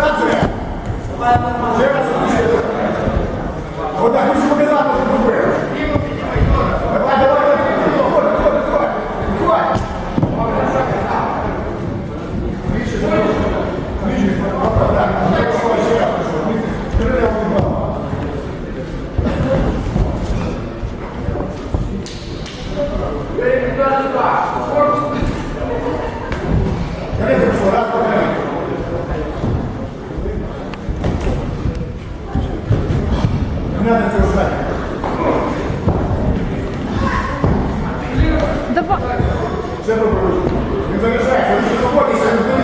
Pracuje! Woda już pokazała! Давай. Це пропорушення. Не залишається, він заходиться, він